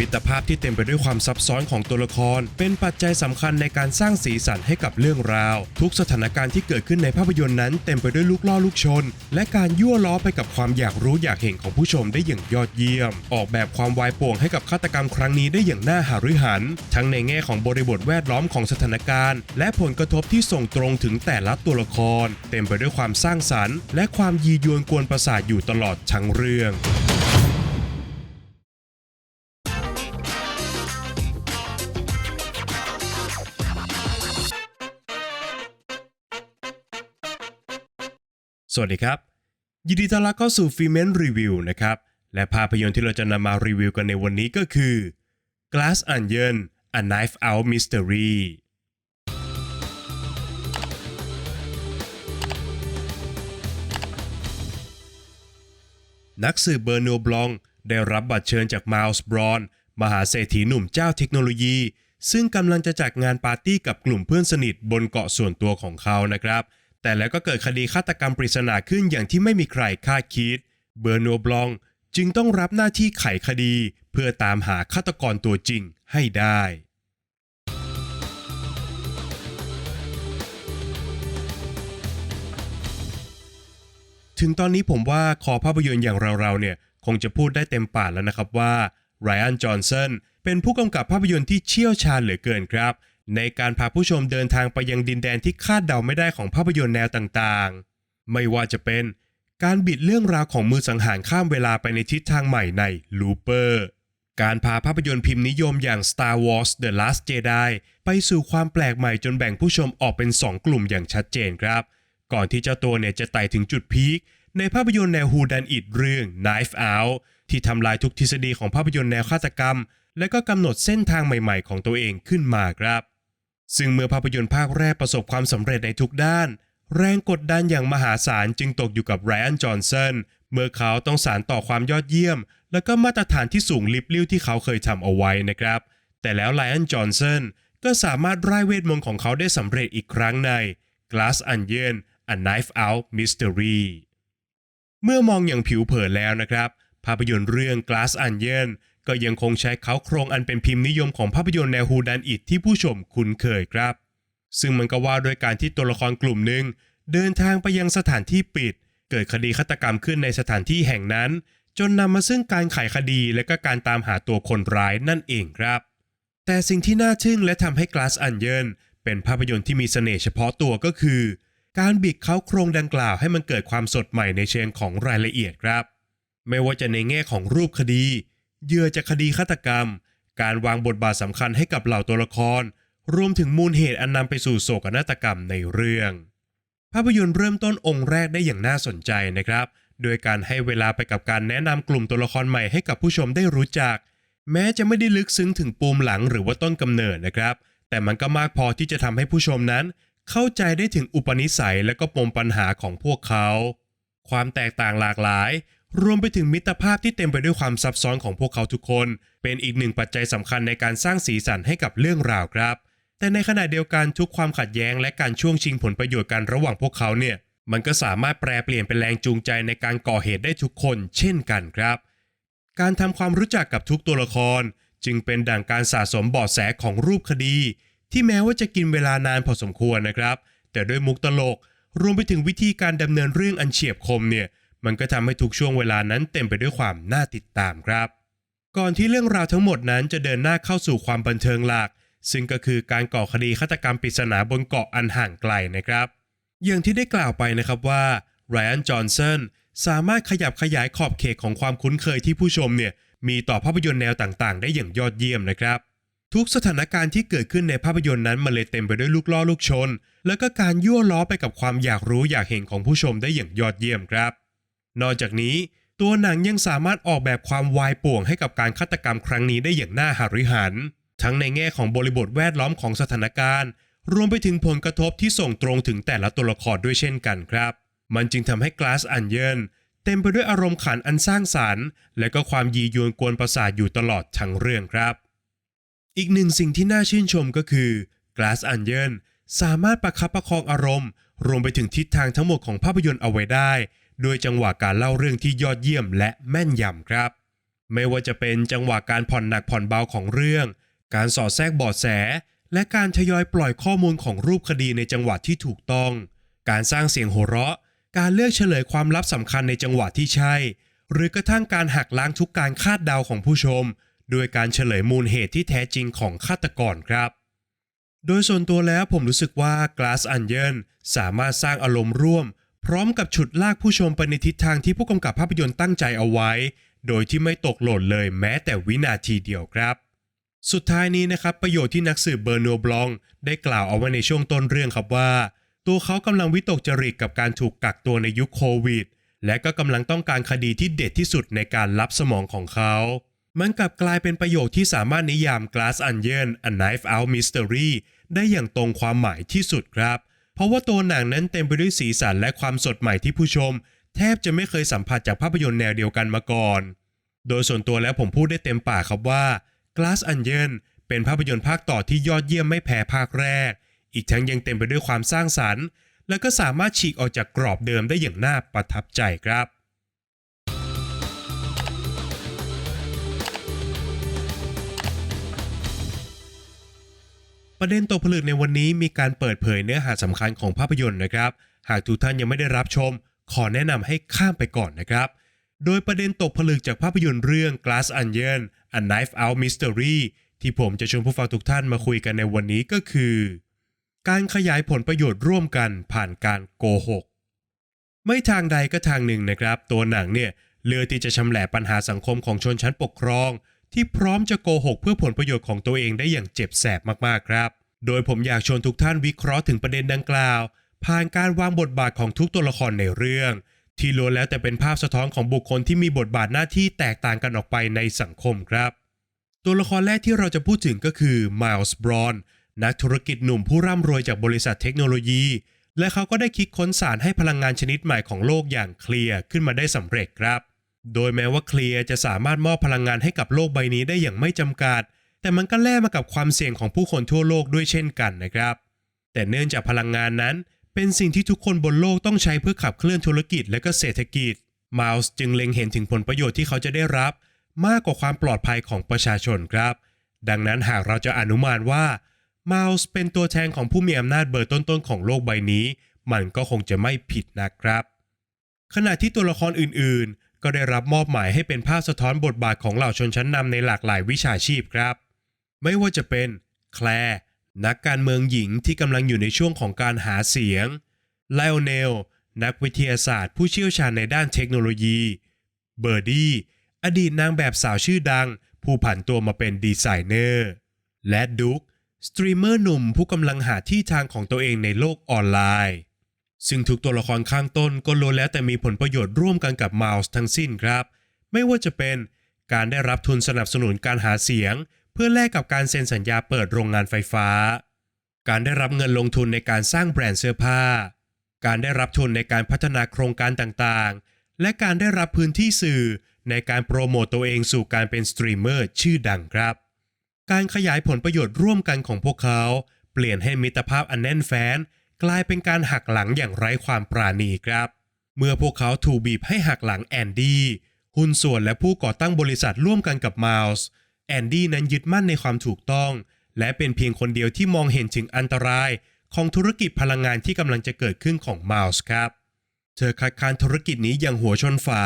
มิตรภาพที่เต็มไปด้วยความซับซ้อนของตัวละคร เป็นปัจจัยสำคัญในการสร้างสีสันให้กับเรื่องราว ทุกสถานการณ์ที่เกิดขึ้นในภาพยนตร์นั้น เต็มไปด้วยลูกล่อลูกชน และการยั่วล้อไปกับความอยากรู้อยากเห็นของผู้ชมได้อย่างยอดเยี่ยม ออกแบบความวายป่วงให้กับฆาตกรรมครั้งนี้ได้อย่างน่าหารือหัน ทั้งในแง่ของบริบทแวดล้อมของสถานการณ์ และผลกระทบที่ส่งตรงถึงแต่ละตัวละคร เต็มไปด้วยความสร้างสรรค์ และความยียวนกวนประสาทอยู่ตลอดทั้งเรื่อง สวัสดีครับ ยินดีต้อนรับเข้าสู่ฟิเมนรีวิวนะครับ และภาพยนตร์ที่เราจะนำมารีวิวกันในวันนี้ก็คือ Glass Onion A Knife Out Mystery นักสืบเบอร์โนบลอง ได้รับบัตรเชิญจากมาลส์บรอน มหาเศรษฐีหนุ่มเจ้าเทคโนโลยี ซึ่งกำลังจะจัดงานปาร์ตี้กับกลุ่มเพื่อนสนิทบนเกาะส่วนตัวของเขานะครับ แต่แล้วก็เกิดคดีฆาตกรรมปริศนาขึ้นอย่างที่ไม่มีใครคาดคิด เบอร์โนบลองจึงต้องรับหน้าที่ไขคดี เพื่อตามหาฆาตกรตัวจริงให้ได้ ถึงตอนนี้ผมว่าคอภาพยนตร์อย่างเราๆเนี่ย คงจะพูดได้เต็มปากแล้วนะครับว่าไรอันจอห์นสันเป็นผู้กำกับภาพยนตร์ที่เชี่ยวชาญเหลือเกินครับ ในการพาผู้ชมเดินทางไปยังดินแดนที่คาดเดาไม่ได้ของภาพยนตร์แนวต่างๆ ไม่ว่าจะเป็นการบิดเรื่องราวของมือสังหารข้ามเวลาไปในทิศทางใหม่ใน Looper การพาภาพยนตร์พิมพ์นิยมอย่าง Star Wars The Last Jedi ไปสู่ความแปลกใหม่จนแบ่งผู้ชมออกเป็น 2 กลุ่มอย่างชัดเจนครับ ก่อนที่เจ้าตัวเนี่ยจะไต่ถึงจุดพีคในภาพยนตร์แนว Who Done It เรื่อง Knife Out ที่ทำลายทุกทฤษฎีของภาพยนตร์แนวฆาตกรรม และก็กำหนดเส้นทางใหม่ๆของตัวเองขึ้นมาครับ ซึ่งเมื่อภาพยนตร์ภาคแรกประสบความสำเร็จในทุกด้าน แรงกดดันอย่างมหาศาลจึงตกอยู่กับไรอันจอห์นสันเมื่อเขาต้องสารต่อความยอดเยี่ยม และก็มาตรฐานที่สูงลิบลิ่วที่เขาเคยทำเอาไว้นะครับ แต่แล้วไรอันจอห์นสันก็สามารถร่ายเวทมนต์ของเขาได้สำเร็จอีกครั้งใน Glass Onion A Knife Out Mystery เมื่อมองอย่างผิวเผินแล้วนะครับ ภาพยนตร์เรื่อง Glass Onion ก็ยังคงใช้เขาโครงอันเป็นพิมพ์นิยมของภาพยนตร์แนวฮูดันอิดที่ผู้ชมคุ้นเคยครับ ซึ่งมันก็ว่าด้วยการที่ตัวละครกลุ่มหนึ่งเดินทางไปยังสถานที่ปิด เกิดคดีฆาตกรรมขึ้นในสถานที่แห่งนั้น จนนำมาซึ่งการไขคดีและก็การตามหาตัวคนร้ายนั่นเองครับ แต่สิ่งที่น่าทึ่งและทำให้ Glass Onion เป็นภาพยนตร์ที่มีเสน่ห์เฉพาะตัวก็คือ การบิดเขาโครงดังกล่าวให้มันเกิดความสดใหม่ในเชิงของรายละเอียดครับ ไม่ว่าจะในแง่ของรูปคดี เหยื่อจากคดีฆาตกรรม การวางบทบาทสำคัญให้กับเหล่าตัวละคร รวมถึงมูลเหตุอันนำไปสู่โศกนาฏกรรมในเรื่อง ภาพยนตร์เริ่มต้นองค์แรกได้อย่างน่าสนใจนะครับ โดยการให้เวลาไปกับการแนะนำกลุ่มตัวละครใหม่ให้กับผู้ชมได้รู้จัก แม้จะไม่ได้ลึกซึ้งถึงปูมหลังหรือว่าต้นกำเนิดนะครับ แต่มันก็มากพอที่จะทำให้ผู้ชมนั้น เข้าใจได้ถึงอุปนิสัยและก็ปมปัญหาของพวกเขา ความแตกต่างหลากหลาย รวมไปถึงมิตรภาพที่เต็มไปด้วยความซับซ้อนของพวกเขาทุกคน เป็นอีกหนึ่งปัจจัยสำคัญในการสร้างสีสันให้กับเรื่องราวครับ แต่ในขณะเดียวกันทุกความขัดแย้งและการช่วงชิงผลประโยชน์กันระหว่างพวกเขาเนี่ย มันก็สามารถแปลเปลี่ยนเป็นแรงจูงใจในการก่อเหตุได้ทุกคน เช่นกันครับ การทำความรู้จักกับทุกตัวละคร จึงเป็นดั่งการสะสมเบาะแสของรูปคดี ที่แม้ว่าจะกินเวลานานพอสมควรนะครับ แต่ด้วยมุกตลก รวมไปถึงวิธีการดำเนินเรื่องอันเฉียบคมเนี่ย มันก็ทำให้ทุกช่วงเวลานั้นเต็มไปด้วยความน่าติดตามครับ ก่อนที่เรื่องราวทั้งหมดนั้นจะเดินหน้าเข้าสู่ความบันเทิงหลัก ซึ่งก็คือการก่อคดีฆาตกรรมปริศนาบนเกาะอันห่างไกลนะครับ อย่างที่ได้กล่าวไปนะครับว่าไรอันจอห์นสันสามารถขยับขยายขอบเขตของความคุ้นเคยที่ผู้ชมเนี่ยมีต่อภาพยนตร์แนวต่างๆ ได้อย่างยอดเยี่ยมนะครับ ทุกสถานการณ์ที่เกิดขึ้นในภาพยนตร์นั้นมันเลยเต็มไปด้วยลูกล่อลูกชน แล้วก็การยั่วล้อไปกับความอยากรู้อยากเห็นของผู้ชมได้อย่างยอดเยี่ยมครับ นอกจากนี้ตัวหนังยังสามารถออกแบบความวายป่วงให้กับการฆาตกรรมครั้งนี้ได้อย่างน่าหาริหัน ทั้งในแง่ของบริบทแวดล้อมของสถานการณ์ รวมไปถึงผลกระทบที่ส่งตรงถึงแต่ละตัวละครด้วยเช่นกันครับ มันจึงทำให้ Glass Onion เต็มไปด้วยอารมณ์ขันอันสร้างสรรค์ และก็ความยียวนกวนประสาทอยู่ตลอดทั้งเรื่องครับ อีกหนึ่งสิ่งที่น่าชื่นชมก็คือ Glass Onion สามารถประคับประคองอารมณ์ รวมไปถึงทิศทางทั้งหมดของภาพยนตร์เอาไว้ได้ โดยจังหวะการเล่าเรื่องที่ยอดเยี่ยมและแม่นยำครับ ไม่ว่าจะเป็นจังหวะการผ่อนหนักผ่อนเบาของเรื่อง การสอดแทรกเบาะแส และการทยอยปล่อยข้อมูลของรูปคดีในจังหวะที่ถูกต้อง การสร้างเสียงโห่เราะ การเลือกเฉลยความลับสำคัญในจังหวะที่ใช่ หรือกระทั่งการหักล้างทุกการคาดเดาของผู้ชมโดยการเฉลยมูลเหตุที่แท้จริงของฆาตกรครับ โดยส่วนตัวแล้วผมรู้สึกว่า Glass Onion สามารถสร้างอารมณ์ร่วม พร้อมกับฉุดลากผู้ชมไปในทิศทางที่ผู้กำกับภาพยนตร์ตั้งใจเอาไว้ โดยที่ไม่ตกหล่นเลยแม้แต่วินาทีเดียวครับ สุดท้ายนี้นะครับประโยชน์ที่นักสืบเบอร์นัวบลอง ได้กล่าวเอาไว้ในช่วงต้นเรื่องครับว่า ตัวเขากำลังวิตกจริตกับการถูกกักตัวในยุคโควิด และก็กำลังต้องการคดีที่เด็ดที่สุดในการลับสมองของเขามันกลับกลายเป็นประโยคที่สามารถนิยาม Glass Onion A Knife Out Mystery ได้อย่างตรงความหมายที่สุดครับ ราะว่าตัวหนังนั้นเต็มไปด้วยสีสันและความสดใหม่ที่ผู้ชม แทบจะไม่เคยสัมผัสจากภาพยนตร์แนวเดียวกันมาก่อน โดยส่วนตัวแล้วผมพูดได้เต็มปากครับว่า Glass Onion เป็นภาพยนตร์ภาคต่อที่ยอดเยี่ยมไม่แพ้ภาคแรก อีกทั้งยังเต็มไปด้วยความสร้างสรรค์ และก็สามารถฉีกออกจากกรอบเดิมได้อย่างน่าประทับใจครับ ประเด็นตกผลึกในวันนี้มีการเปิดเผยเนื้อหาสำคัญของภาพยนตร์นะครับ หากทุกท่านยังไม่ได้รับชม ขอแนะนำให้ข้ามไปก่อนนะครับ โดยประเด็นตกผลึกจากภาพยนตร์เรื่อง Glass Onion A Knife Out Mystery ที่ผมจะชวนผู้ฟังทุกท่านมาคุยกันในวันนี้ก็คือ การขยายผลประโยชน์ร่วมกันผ่านการโกหก ไม่ทางใดก็ทางหนึ่งนะครับ ตัวหนังเนี่ยเลือกที่จะชำแหละปัญหาสังคมของชนชั้นปกครอง ที่พร้อมจะโกหกเพื่อผลประโยชน์ของตัวเองได้อย่างเจ็บแสบมากๆครับ โดยผมอยากชวนทุกท่านวิเคราะห์ถึงประเด็นดังกล่าว ผ่านการวางบทบาทของทุกตัวละครในเรื่อง ที่ล้วนแล้วแต่เป็นภาพสะท้อนของบุคคลที่มีบทบาทหน้าที่แตกต่างกันออกไปในสังคมครับ ตัวละครแรกที่เราจะพูดถึงก็คือม l ลส์บรอนนักธุรกิจหนุ่มผู้ร่ำรวยจากบริษัทเทคโนโลยี และเขาก็ได้คิดค้นสารให้พลังงานชนิดใหม่ของโลกอย่างเคลียร์ขึ้นมาได้สำเร็จครับ โดยแม้ว่าเคลียร์จะสามารถมอบพลังงานให้กับโลกใบนี้ได้อย่างไม่จำกัด แต่มันก็แลกมากับความเสี่ยงของผู้คนทั่วโลกด้วยเช่นกันนะครับ แต่เนื่องจากพลังงานนั้น เป็นสิ่งที่ทุกคนบนโลกต้องใช้เพื่อขับเคลื่อนธุรกิจและก็เศรษฐกิจมาลส์จึงเล็งเห็นถึงผลประโยชน์ที่เขาจะได้รับ มากกว่าความปลอดภัยของประชาชนครับ ดังนั้นหากเราจะอนุมานว่ามาลส์เป็นตัวแทนของผู้มีอำนาจเบอร์ต้นๆของโลกใบนี้ มันก็คงจะไม่ผิดนะครับ ขณะที่ตัวละครอื่น ก็ได้รับมอบหมายให้เป็นภาพสะท้อนบทบาทของเหล่าชนชั้นนำในหลากหลายวิชาชีพครับ ไม่ว่าจะเป็นแคลร์นักการเมืองหญิงที่กำลังอยู่ในช่วงของการหาเสียงไลโอเนลนักวิทยาศาสตร์ผู้เชี่ยวชาญในด้านเทคโนโลยี เบอร์ดี้อดีตนางแบบสาวชื่อดัง ผู้ผันตัวมาเป็นดีไซเนอร์ และดุกสตรีมเมอร์หนุ่มผู้กำลังหาที่ทางของตัวเองในโลกออนไลน์ ซึ่งทุกตัวละครข้างต้นก็ล้วนแล้วแต่มีผลประโยชน์ร่วมกันกับมาส์ทั้งสิ้นครับ ไม่ว่าจะเป็นการได้รับทุนสนับสนุนการหาเสียง เพื่อแลกกับการเซ็นสัญญาเปิดโรงงานไฟฟ้า การได้รับเงินลงทุนในการสร้างแบรนด์เสื้อผ้า การได้รับทุนในการพัฒนาโครงการต่างๆ และการได้รับพื้นที่สื่อในการโปรโมตตัวเองสู่การเป็นสตรีมเมอร์ชื่อดังครับ การขยายผลประโยชน์ร่วมกันของพวกเขา เปลี่ยนให้มิตรภาพอันแน่นแฟ้น กลายเป็นการหักหลังอย่างไร้ความปราณีครับ เมื่อพวกเขาถูกบีบให้หักหลังแอนดี้หุ้นส่วนและผู้ก่อตั้งบริษัทร่วมกันกับมาลส์แอนดี้นั้นยึดมั่นในความถูกต้อง และเป็นเพียงคนเดียวที่มองเห็นถึงอันตรายของธุรกิจพลังงานที่กำลังจะเกิดขึ้นของมาลส์ครับ เธอคัดค้านธุรกิจนี้อย่างหัวชนฝา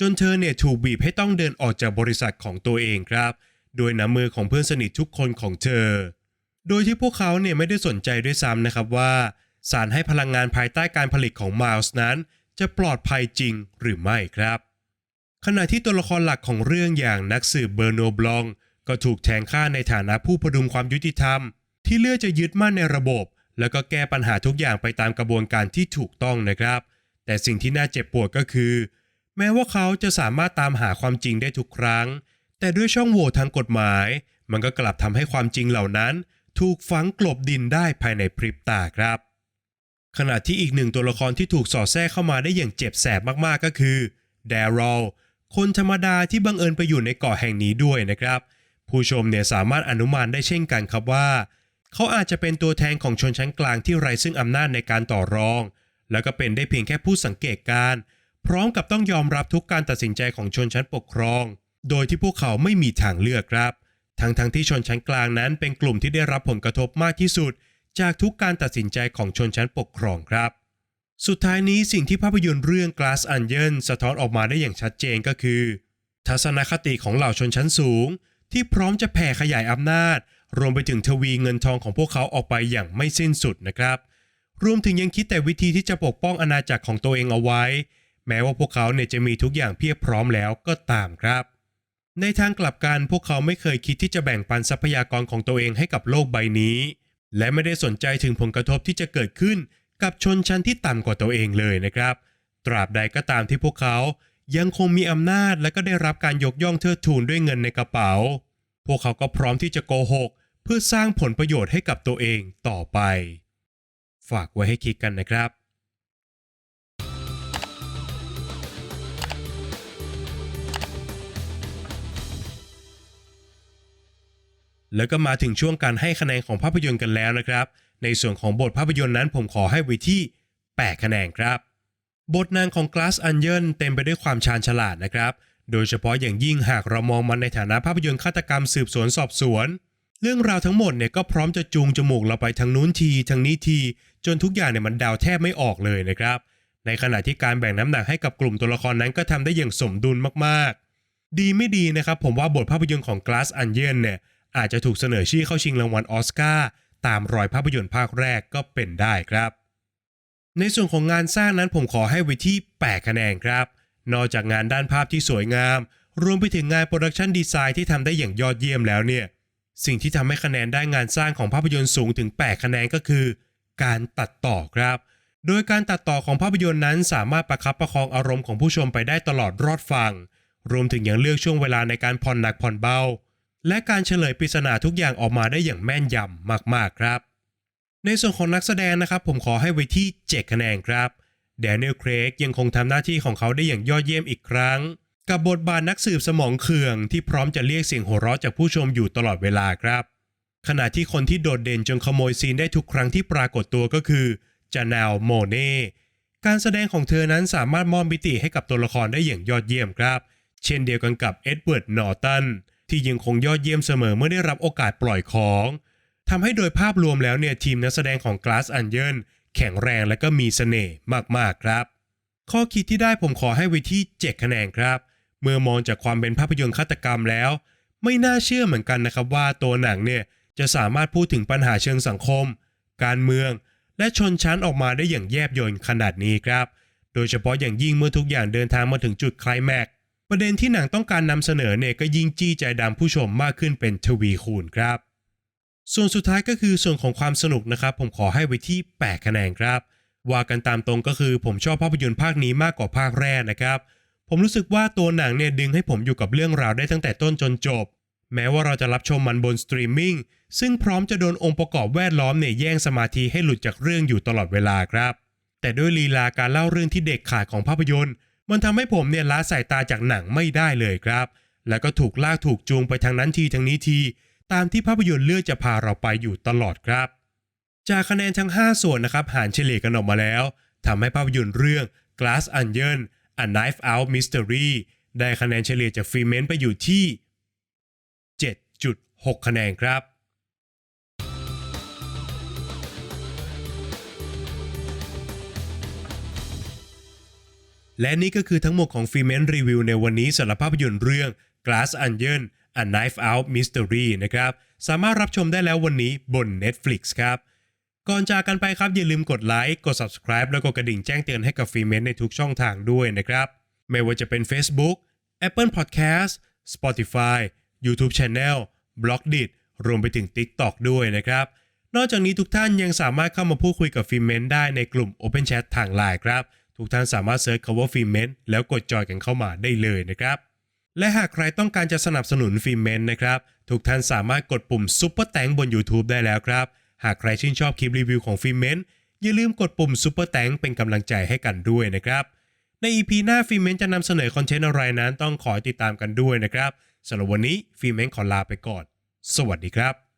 จนเธอเนี่ยถูกบีบให้ต้องเดินออกจากบริษัทของตัวเองครับ โดยน้ำมือของเพื่อนสนิททุกคนของเธอ โดยที่พวกเขาเนี่ยไม่ได้สนใจด้วยซ้ำนะครับว่า สารให้พลังงานภายใต้การผลิตของมาลส์นั้น จะปลอดภัยจริงหรือไม่ครับ ขณะที่ตัวละครหลักของเรื่องอย่างนักสืบเบอร์โนบลองก็ถูกแทงฆ่าในฐานะผู้พดุงความยุติธรรม ที่เลือกจะยึดมั่นในระบบ แล้วก็แก้ปัญหาทุกอย่างไปตามกระบวนการที่ถูกต้องนะครับ แต่สิ่งที่น่าเจ็บปวดก็คือ แม้ว่าเขาจะสามารถตามหาความจริงได้ทุกครั้ง แต่ด้วยช่องโหว่ทางกฎหมาย มันก็กลับทำให้ความจริงเหล่านั้น ถูกฝังกลบดินได้ภายในพริบตาครับ ขณะที่อีกหนึ่งตัวละครที่ถูกสอดแทรกเข้ามาได้อย่างเจ็บแสบมากๆก็คือเดรอลคนธรรมดาที่บังเอิญไปอยู่ในเกาะแห่งนี้ด้วยนะครับ ผู้ชมเนี่ยสามารถอนุมานได้เช่นกันครับว่า เขาอาจจะเป็นตัวแทนของชนชั้นกลางที่ไร้ซึ่งอำนาจในการต่อรอง แล้วก็เป็นได้เพียงแค่ผู้สังเกตการณ์พร้อมกับต้องยอมรับทุกการตัดสินใจของชนชั้นปกครอง โดยที่พวกเขาไม่มีทางเลือกครับ ทั้งๆทที่ชนชั้นกลางนั้นเป็นกลุ่มที่ได้รับผลกระทบมากที่สุด จากทุกการตัดสินใจของชนชั้นปกครองครับ สุดท้ายนี้สิ่งที่ภาพยนตร์เรื่อง Glass Onion สะท้อนออกมาได้อย่างชัดเจนก็คือ ทัศนคติของเหล่าชนชั้นสูง ที่พร้อมจะแผ่ขยายอำนาจ รวมไปถึงทวีเงินทองของพวกเขาออกไปอย่างไม่สิ้นสุดนะครับ รวมถึงยังคิดแต่วิธีที่จะปกป้องอาณาจักรของตัวเองเอาไว้ แม้ว่าพวกเขาเนี่ยจะมีทุกอย่างเพียบพร้อมแล้วก็ตามครับในทางกลับกันพวกเขาไม่เคยคิดที่จะแบ่งปันทรัพยากรของตัวเองให้กับโลกใบนี้ และไม่ได้สนใจถึงผลกระทบที่จะเกิดขึ้นกับชนชั้นที่ต่ำกว่าตัวเองเลยนะครับ ตราบใดก็ตามที่พวกเขายังคงมีอำนาจและก็ได้รับการยกย่องเทิดทูนด้วยเงินในกระเป๋า พวกเขาก็พร้อมที่จะโกหก เพื่อสร้างผลประโยชน์ให้กับตัวเองต่อไป ฝากไว้ให้คิดกันนะครับ แล้วก็มาถึงช่วงการให้คะแนนของภาพยนตร์กันแล้วนะครับ ในส่วนของบทภาพยนตร์นั้นผมขอให้ไว้ที่ 8 คะแนนครับ บทนางของ Glass Onion เต็มไปด้วยความชาญฉลาดนะครับ โดยเฉพาะอย่างยิ่งหากเรามองมันในฐานะภาพยนตร์ฆาตกรรมสืบสวนสอบสวน เรื่องราวทั้งหมดเนี่ยก็พร้อมจะจูงจมูกเราไปทางนู้นทีทางนี้ที จนทุกอย่างเนี่ยมันเดาแทบไม่ออกเลยนะครับ ในขณะที่การแบ่งน้ำหนักให้กับกลุ่มตัวละครนั้นก็ทำได้อย่างสมดุลมากๆ ดีไม่ดีนะครับผมว่าบทภาพยนตร์ของ Glass Onion เนี่ย อาจจะถูกเสนอชื่อเข้าชิงรางวัลออสการ์ตามรอยภาพยนตร์ภาคแรกก็เป็นได้ครับ ในส่วนของงานสร้างนั้นผมขอให้ไว้ที่ 8 คะแนนครับ นอกจากงานด้านภาพที่สวยงาม รวมไปถึงงานโปรดักชันดีไซน์ที่ทำได้อย่างยอดเยี่ยมแล้วเนี่ย สิ่งที่ทำให้คะแนนได้งานสร้างของภาพยนตร์สูงถึง 8 คะแนนก็คือ การตัดต่อครับ โดยการตัดต่อของภาพยนตร์นั้นสามารถประคับประคองอารมณ์ของผู้ชมไปได้ตลอดรอดฟัง รวมถึงยังเลือกช่วงเวลาในการผ่อนหนักผ่อนเบา และการเฉลยปริศนาทุกอย่างออกมาได้อย่างแม่นยำมากๆครับ ในส่วนของนักแสดงนะครับ ผมขอให้ไว้ที่ 7 คะแนนครับแดเนียล เครกยังคงทำหน้าที่ของเขาได้อย่างยอดเยี่ยมอีกครั้ง กับบทบาทนักสืบสมองเขื่องที่พร้อมจะเรียกเสียงหัวเราะจากผู้ชมอยู่ตลอดเวลาครับ ขณะที่คนที่โดดเด่นจนขโมยซีนได้ทุกครั้งที่ปรากฏตัวก็คือจานาลโมเน่การแสดงของเธอนั้นสามารถมอบมิติให้กับตัวละครได้อย่างยอดเยี่ยมครับ เช่นเดียวกันกับเอ็ดเวิร์ดนอร์ตัน ที่ยังคงยอดเยี่ยมเสมอเมื่อได้รับโอกาสปล่อยของทำให้โดยภาพรวมแล้วเนี่ยทีมนักแสดงของ Glass Onion แข็งแรงและก็มีเสน่ห์มากๆครับ ข้อคิดที่ได้ผมขอให้ไว้ที่7คะแนนครับ เมื่อมองจากความเป็นภาพยนตร์ฆาตกรรมแล้ว ไม่น่าเชื่อเหมือนกันนะครับว่าตัวหนังเนี่ยจะสามารถพูดถึงปัญหาเชิงสังคม การเมือง และชนชั้นออกมาได้อย่างแยบยลขนาดนี้ครับ โดยเฉพาะอย่างยิ่งเมื่อทุกอย่างเดินทางมาถึงจุดคลแม็ก ประเด็นที่หนังต้องการนำเสนอเนี่ยก็ยิ่งจี้ใจดำผู้ชมมากขึ้นเป็นทวีคูณครับ ส่วนสุดท้ายก็คือส่วนของความสนุกนะครับ ผมขอให้ไว้ที่ 8 คะแนนครับ ว่ากันตามตรงก็คือผมชอบภาพยนตร์ภาคนี้มากกว่าภาคแรกนะครับ ผมรู้สึกว่าตัวหนังเนี่ยดึงให้ผมอยู่กับเรื่องราวได้ตั้งแต่ต้นจนจบ แม้ว่าเราจะรับชมมันบนสตรีมมิ่งซึ่งพร้อมจะโดนองค์ประกอบแวดล้อมเนี่ยแย่งสมาธิให้หลุดจากเรื่องอยู่ตลอดเวลาครับ แต่ด้วยลีลาการเล่าเรื่องที่เด็กขาดของภาพยนตร์ มันทำให้ผมเนี่ยละสายตาจากหนังไม่ได้เลยครับ แล้วก็ถูกลากถูกจูงไปทางนั้นทีทางนี้ที ตามที่ภาพยนตร์เลือกจะพาเราไปอยู่ตลอดครับ จากคะแนนทั้ง 5 ส่วนนะครับหารเฉลี่ยกันออกมาแล้วทำให้ภาพยนตร์เรื่อง Glass Onion A Knife Out Mystery ได้คะแนนเฉลี่ยจากฟรีเมนไปอยู่ที่ 7.6 คะแนนครับ และนี่ก็คือทั้งหมดของฟรีเมนรีวิวในวันนี้สำหรับภาพยนตร์เรื่อง Glass Onion A Knife Out Mystery นะครับ สามารถรับชมได้แล้ววันนี้บน Netflix ครับ ก่อนจากกันไปครับอย่าลืมกดไลค์ กด subscribe แล้วก็กระดิ่งแจ้งเตือนให้กับฟรีเมนในทุกช่องทางด้วยนะครับ ไม่ว่าจะเป็น Facebook Apple Podcast Spotify YouTube Channel b l o g d i t รวมไปถึง TikTok ด้วยนะครับ นอกจากนี้ทุกท่านยังสามารถเข้ามาพูดคุยกับฟิเมนได้ในกลุ่ม Open Chat ทางไลน์ครับ ทุกท่านสามารถเซิร์ชคำว่าฟิเมนแล้วกดจอยกันเข้ามาได้เลยนะครับ และหากใครต้องการจะสนับสนุนฟิเมนนะครับ ทุกท่านสามารถกดปุ่มซุปเปอร์แตงบน YouTube ได้แล้วครับ หากใครชื่นชอบคลิปรีวิวของฟิเมนอย่าลืมกดปุ่มซุปเปอร์แตงเป็นกำลังใจให้กันด้วยนะครับใน EP หน้าฟิเมนจะนำเสนอคอนเทนต์อะไรนั้นต้องขอติดตามกันด้วยนะครับสำหรับวันนี้ฟิเมนขอลาไปก่อน สวัสดีครับ